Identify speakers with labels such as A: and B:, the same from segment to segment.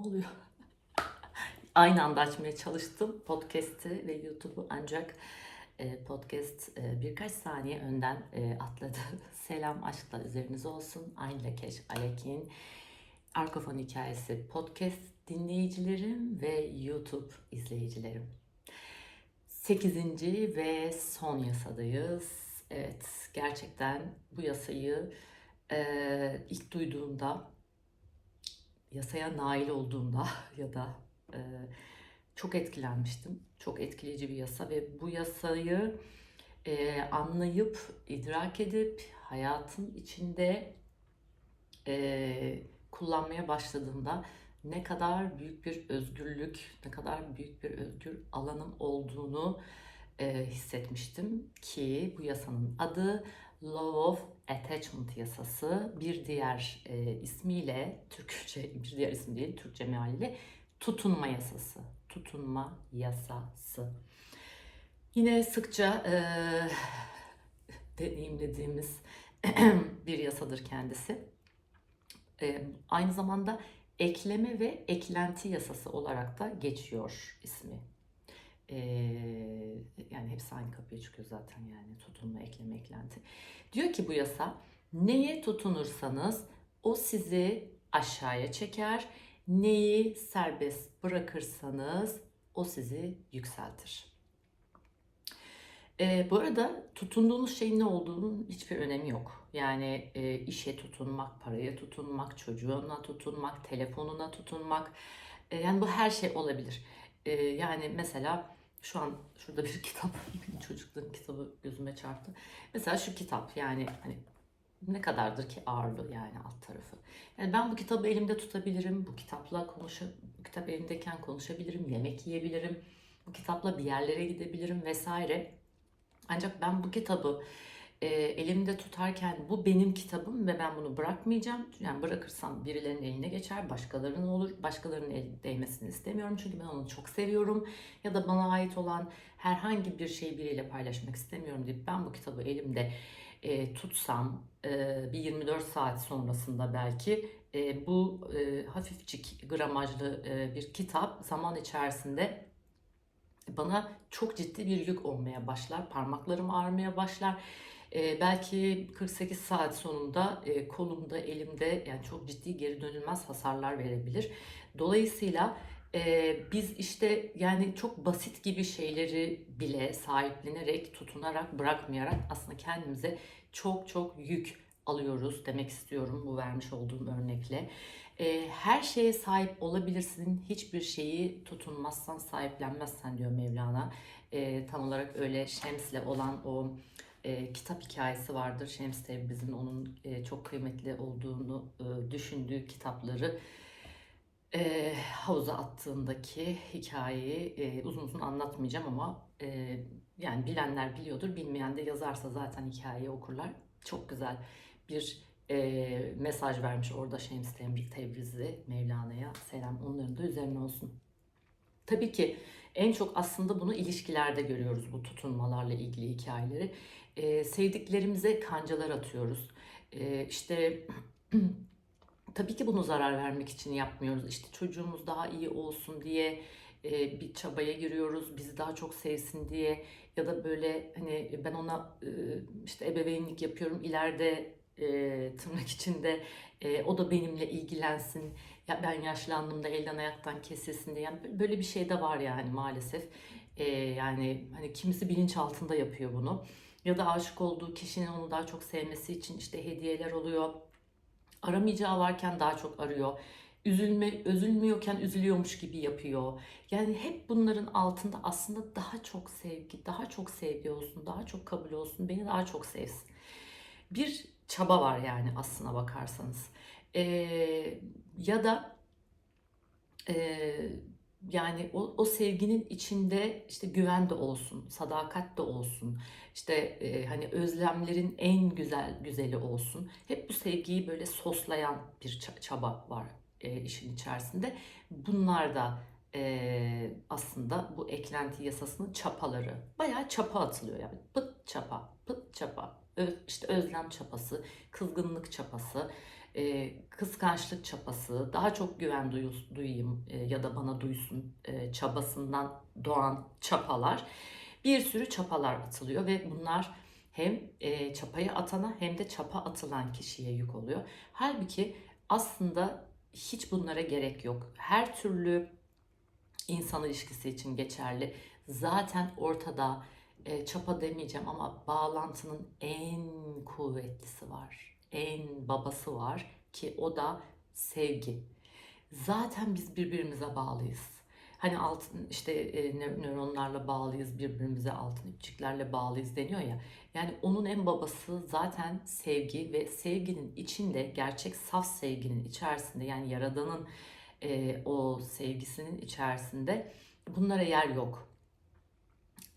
A: oluyor? Aynı anda açmaya çalıştım podcast'i ve YouTube'u ancak e, podcast e, birkaç saniye önden e, atladı. Selam aşkla üzerinize olsun. Aynı Lekeş Alekin. Arkafon Hikayesi podcast dinleyicilerim ve YouTube izleyicilerim. 8. ve son yasadayız. Evet, gerçekten bu yasayı ilk duyduğumda, yasaya nail olduğumda ya da e, çok etkilenmiştim. Çok etkileyici bir yasa ve bu yasayı e, anlayıp, idrak edip hayatın içinde e, kullanmaya başladığımda ne kadar büyük bir özgürlük, ne kadar büyük bir özgür alanım olduğunu e, hissetmiştim ki bu yasanın adı Law of Attachment yasası. Bir diğer e, ismiyle, Türkçe bir diğer ismi değil, Türkçe mealiyle tutunma yasası. Tutunma yasası. Yine sıkça e, deneyimlediğimiz bir yasadır kendisi. E, aynı zamanda ekleme ve eklenti yasası olarak da geçiyor ismi. Ee, yani hepsi aynı kapıya çıkıyor zaten yani tutunma, ekleme, eklenti. Diyor ki bu yasa neye tutunursanız o sizi aşağıya çeker, neyi serbest bırakırsanız o sizi yükseltir. Ee, bu arada tutunduğunuz şeyin ne olduğunun hiçbir önemi yok. Yani e, işe tutunmak, paraya tutunmak, çocuğuna tutunmak, telefonuna tutunmak. E, yani bu her şey olabilir. E, yani mesela şu an şurada bir kitap, çocukların kitabı gözüme çarptı. Mesela şu kitap yani hani ne kadardır ki ağırlığı yani alt tarafı. Yani ben bu kitabı elimde tutabilirim, bu kitapla konuşa, bu kitap elimdeyken konuşabilirim, yemek yiyebilirim, bu kitapla bir yerlere gidebilirim vesaire. Ancak ben bu kitabı e, elimde tutarken bu benim kitabım ve ben bunu bırakmayacağım. Yani bırakırsam birilerinin eline geçer, başkalarının olur. Başkalarının el değmesini istemiyorum çünkü ben onu çok seviyorum. Ya da bana ait olan herhangi bir şeyi biriyle paylaşmak istemiyorum deyip ben bu kitabı elimde e, tutsam e, bir 24 saat sonrasında belki e, bu e, hafifçik gramajlı e, bir kitap zaman içerisinde bana çok ciddi bir yük olmaya başlar. Parmaklarım ağrımaya başlar. Ee, belki 48 saat sonunda e, kolumda, elimde yani çok ciddi geri dönülmez hasarlar verebilir. Dolayısıyla e, biz işte yani çok basit gibi şeyleri bile sahiplenerek, tutunarak, bırakmayarak aslında kendimize çok çok yük alıyoruz demek istiyorum bu vermiş olduğum örnekle. E, her şeye sahip olabilirsin, hiçbir şeyi tutunmazsan, sahiplenmezsen diyor Mevlana. E, tam olarak öyle Şems'le olan o e, kitap hikayesi vardır. Şems Tebriz'in onun e, çok kıymetli olduğunu e, düşündüğü kitapları e, havuza attığındaki hikayeyi e, uzun uzun anlatmayacağım ama e, yani bilenler biliyordur, bilmeyen de yazarsa zaten hikayeyi okurlar. Çok güzel bir e, mesaj vermiş orada Şems Tebriz'i Mevlana'ya. Selam onların da üzerine olsun. Tabii ki en çok aslında bunu ilişkilerde görüyoruz bu tutunmalarla ilgili hikayeleri. E, sevdiklerimize kancalar atıyoruz. E, işte tabii ki bunu zarar vermek için yapmıyoruz. İşte çocuğumuz daha iyi olsun diye e, bir çabaya giriyoruz. Bizi daha çok sevsin diye ya da böyle hani ben ona e, işte ebeveynlik yapıyorum. ileride e, tırnak içinde e, o da benimle ilgilensin. Ya ben yaşlandığımda elden ayaktan kesilsin diye. Yani böyle bir şey de var yani maalesef. E, yani hani kimisi bilinç altında yapıyor bunu. Ya da aşık olduğu kişinin onu daha çok sevmesi için işte hediyeler oluyor. Aramayacağı varken daha çok arıyor. Üzülme, üzülmüyorken üzülüyormuş gibi yapıyor. Yani hep bunların altında aslında daha çok sevgi, daha çok sevgi olsun, daha çok kabul olsun, beni daha çok sevsin. Bir çaba var yani aslına bakarsanız. Ee, ya da e, yani o, o sevginin içinde işte güven de olsun, sadakat de olsun, işte e, hani özlemlerin en güzel güzeli olsun. Hep bu sevgiyi böyle soslayan bir çaba var e, işin içerisinde. Bunlar da e, aslında bu eklenti yasasının çapaları. Bayağı çapa atılıyor yani. Pıt çapa, pıt çapa. Ö, işte özlem çapası, kızgınlık çapası, e, kıskançlık çapası, daha çok güven duyu- duyayım e, ya da bana duysun e, çabasından doğan çapalar. Bir sürü çapalar atılıyor ve bunlar hem e, çapayı atana hem de çapa atılan kişiye yük oluyor. Halbuki aslında hiç bunlara gerek yok. Her türlü insan ilişkisi için geçerli. Zaten ortada e, çapa demeyeceğim ama bağlantının en kuvvetlisi var. En babası var ki o da sevgi. Zaten biz birbirimize bağlıyız. Hani altın işte e, nö- nöronlarla bağlıyız, birbirimize altın ipçiklerle bağlıyız deniyor ya. Yani onun en babası zaten sevgi ve sevginin içinde gerçek saf sevginin içerisinde yani Yaradan'ın e, o sevgisinin içerisinde bunlara yer yok.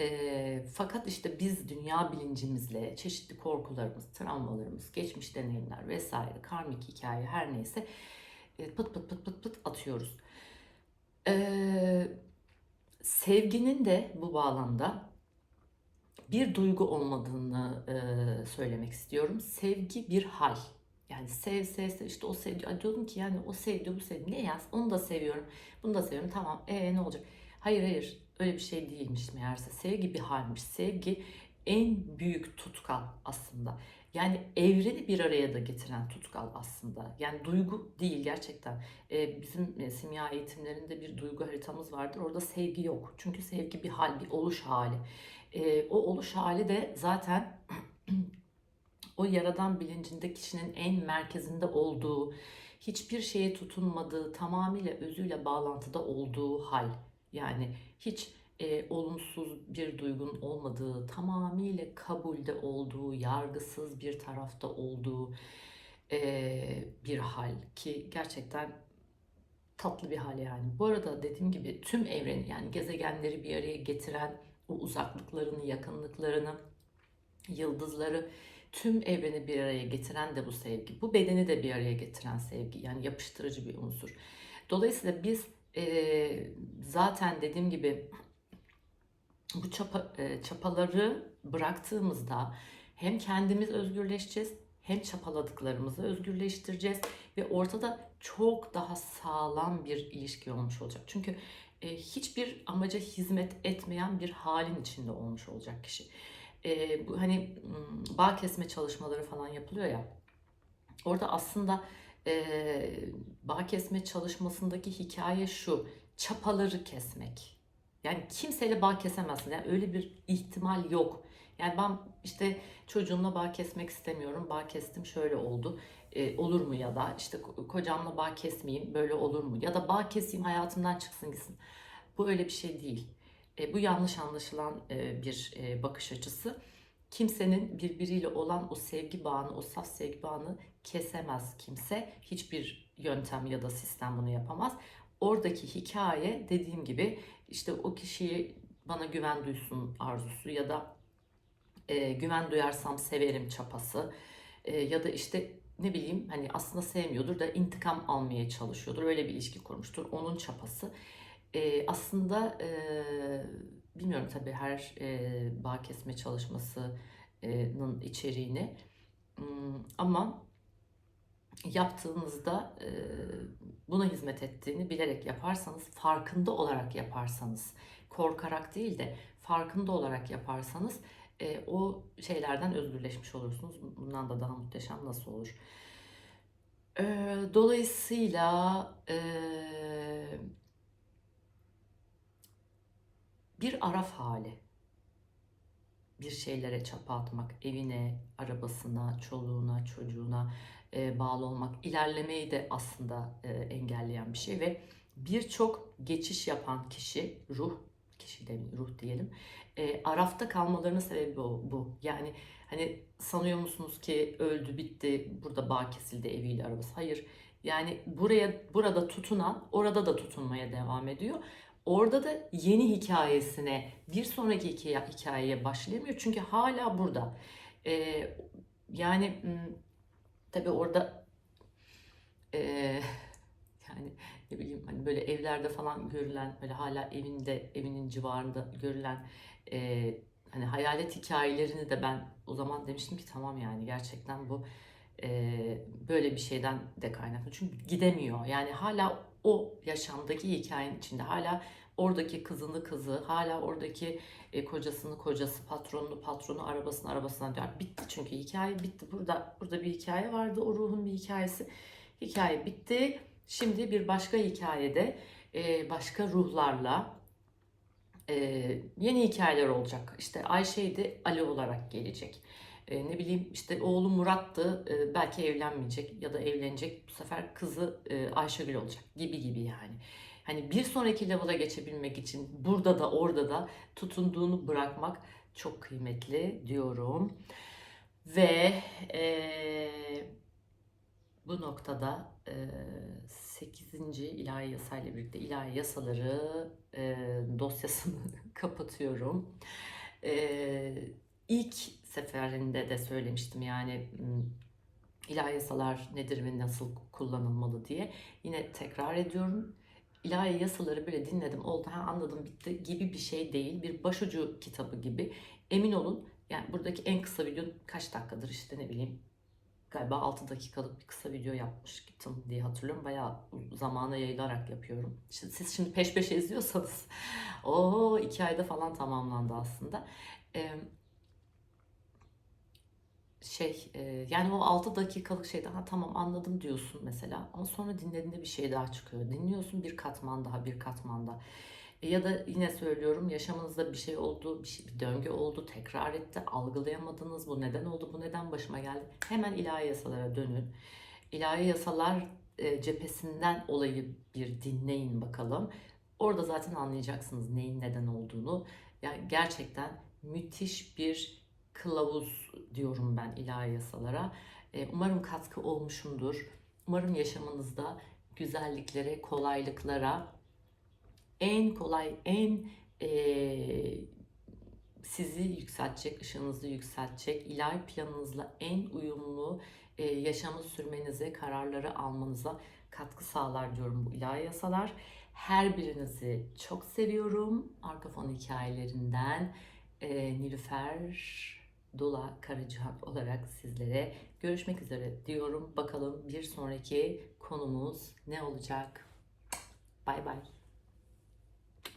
A: E, fakat işte biz dünya bilincimizle çeşitli korkularımız, travmalarımız, geçmiş deneyimler vesaire, karmik hikaye her neyse e, pıt pıt pıt pıt pıt atıyoruz. E, sevginin de bu bağlamda bir duygu olmadığını e, söylemek istiyorum. Sevgi bir hal. Yani sev sev sev işte o. Ay diyordum ki yani o sevdi bu sevdi. Ne yaz? Onu da seviyorum. Bunu da seviyorum. Tamam. E ne olacak? Hayır hayır. Öyle bir şey değilmiş meğerse. Sevgi bir halmiş. Sevgi en büyük tutkal aslında. Yani evreni bir araya da getiren tutkal aslında. Yani duygu değil gerçekten. E, bizim e, simya eğitimlerinde bir duygu haritamız vardır. Orada sevgi yok. Çünkü sevgi bir hal, bir oluş hali. E, o oluş hali de zaten o yaradan bilincinde kişinin en merkezinde olduğu, hiçbir şeye tutunmadığı, tamamıyla özüyle bağlantıda olduğu hal. Yani hiç e, olumsuz bir duygun olmadığı, tamamıyla kabulde olduğu, yargısız bir tarafta olduğu e, bir hal ki gerçekten tatlı bir hal yani. Bu arada dediğim gibi tüm evreni yani gezegenleri bir araya getiren o uzaklıklarını, yakınlıklarını, yıldızları tüm evreni bir araya getiren de bu sevgi. Bu bedeni de bir araya getiren sevgi. Yani yapıştırıcı bir unsur. Dolayısıyla biz e, zaten dediğim gibi bu çapa, e, çapaları bıraktığımızda hem kendimiz özgürleşeceğiz hem çapaladıklarımızı özgürleştireceğiz ve ortada çok daha sağlam bir ilişki olmuş olacak. Çünkü e, hiçbir amaca hizmet etmeyen bir halin içinde olmuş olacak kişi. E, bu hani m, bağ kesme çalışmaları falan yapılıyor ya. Orada aslında e, bağ kesme çalışmasındaki hikaye şu. Çapaları kesmek. Yani kimseyle bağ kesemezsin. Yani öyle bir ihtimal yok. Yani ben işte çocuğumla bağ kesmek istemiyorum. Bağ kestim şöyle oldu. E, olur mu ya da işte ko- kocamla bağ kesmeyeyim böyle olur mu? Ya da bağ keseyim hayatımdan çıksın gitsin. Bu öyle bir şey değil. E, bu yanlış anlaşılan e, bir e, bakış açısı. Kimsenin birbiriyle olan o sevgi bağını, o saf sevgi bağını kesemez kimse. Hiçbir yöntem ya da sistem bunu yapamaz. Oradaki hikaye dediğim gibi işte o kişiyi bana güven duysun arzusu ya da e, güven duyarsam severim çapası E, ya da işte ne bileyim hani aslında sevmiyordur da intikam almaya çalışıyordur öyle bir ilişki kurmuştur onun çapası E, aslında e, bilmiyorum tabii her e, bağ kesme çalışmasının içeriğini Hmm, ama yaptığınızda buna hizmet ettiğini bilerek yaparsanız, farkında olarak yaparsanız, korkarak değil de farkında olarak yaparsanız o şeylerden özgürleşmiş olursunuz. Bundan da daha muhteşem nasıl olur? Dolayısıyla bir araf hali, bir şeylere çapa atmak, evine, arabasına, çoluğuna, çocuğuna e, bağlı olmak, ilerlemeyi de aslında e, engelleyen bir şey ve birçok geçiş yapan kişi, ruh, kişi demeyeyim, ruh diyelim, e, arafta kalmalarının sebebi bu. bu. Yani hani sanıyor musunuz ki öldü, bitti, burada bağ kesildi eviyle arabası? Hayır. Yani buraya burada tutunan orada da tutunmaya devam ediyor. Orada da yeni hikayesine, bir sonraki hikaye, hikayeye başlayamıyor. Çünkü hala burada. E, yani tabii orada e, yani ne bileyim hani böyle evlerde falan görülen böyle hala evinde evinin civarında görülen e, hani hayalet hikayelerini de ben o zaman demiştim ki tamam yani gerçekten bu e, böyle bir şeyden de kaynaklı. Çünkü gidemiyor. Yani hala o yaşamdaki hikayenin içinde. Hala oradaki kızını kızı, hala oradaki e, kocasını kocası, patronunu patronu, arabasını arabasına diyor. Bitti çünkü hikaye bitti. Burada burada bir hikaye vardı. O ruhun bir hikayesi. Hikaye bitti. Şimdi bir başka hikayede e, başka ruhlarla e, yeni hikayeler olacak. İşte Ayşe'ydi Ali olarak gelecek. E, ne bileyim işte oğlu Murat'tı e, belki evlenmeyecek ya da evlenecek. Bu sefer kızı e, Ayşegül olacak gibi gibi yani. Hani bir sonraki level'a geçebilmek için burada da orada da tutunduğunu bırakmak çok kıymetli diyorum. Ve e, bu noktada e, 8. ilahi yasayla birlikte ilahi yasaları e, dosyasını kapatıyorum. E, ilk seferinde de söylemiştim yani ilahi yasalar nedir ve nasıl kullanılmalı diye. Yine tekrar ediyorum. İlahi yasaları böyle dinledim oldu ha anladım bitti gibi bir şey değil. Bir başucu kitabı gibi. Emin olun yani buradaki en kısa video kaç dakikadır işte ne bileyim galiba 6 dakikalık bir kısa video yapmıştım diye hatırlıyorum. Bayağı zamana yayılarak yapıyorum. İşte siz şimdi peş peşe izliyorsanız o iki ayda falan tamamlandı aslında. Ee, şey e, yani o 6 dakikalık şeyde ha tamam anladım diyorsun mesela ama sonra dinlediğinde bir şey daha çıkıyor. Dinliyorsun bir katman daha bir katman daha. E, ya da yine söylüyorum yaşamınızda bir şey oldu, bir, şey, bir döngü oldu, tekrar etti, algılayamadınız, bu neden oldu, bu neden başıma geldi. Hemen ilahi yasalara dönün. İlahi yasalar e, cephesinden olayı bir dinleyin bakalım. Orada zaten anlayacaksınız neyin neden olduğunu. Yani gerçekten müthiş bir kılavuz diyorum ben ilahi yasalara. E, umarım katkı olmuşumdur. Umarım yaşamınızda güzelliklere, kolaylıklara, en kolay, en e, sizi yükseltecek, ışığınızı yükseltecek, ilahi planınızla en uyumlu e, yaşamı sürmenize, kararları almanıza katkı sağlar diyorum bu ilahi yasalar. Her birinizi çok seviyorum. Arka fon hikayelerinden e, Nilüfer Dola Karacihan olarak sizlere görüşmek üzere diyorum. Bakalım bir sonraki konumuz ne olacak? Bay bay.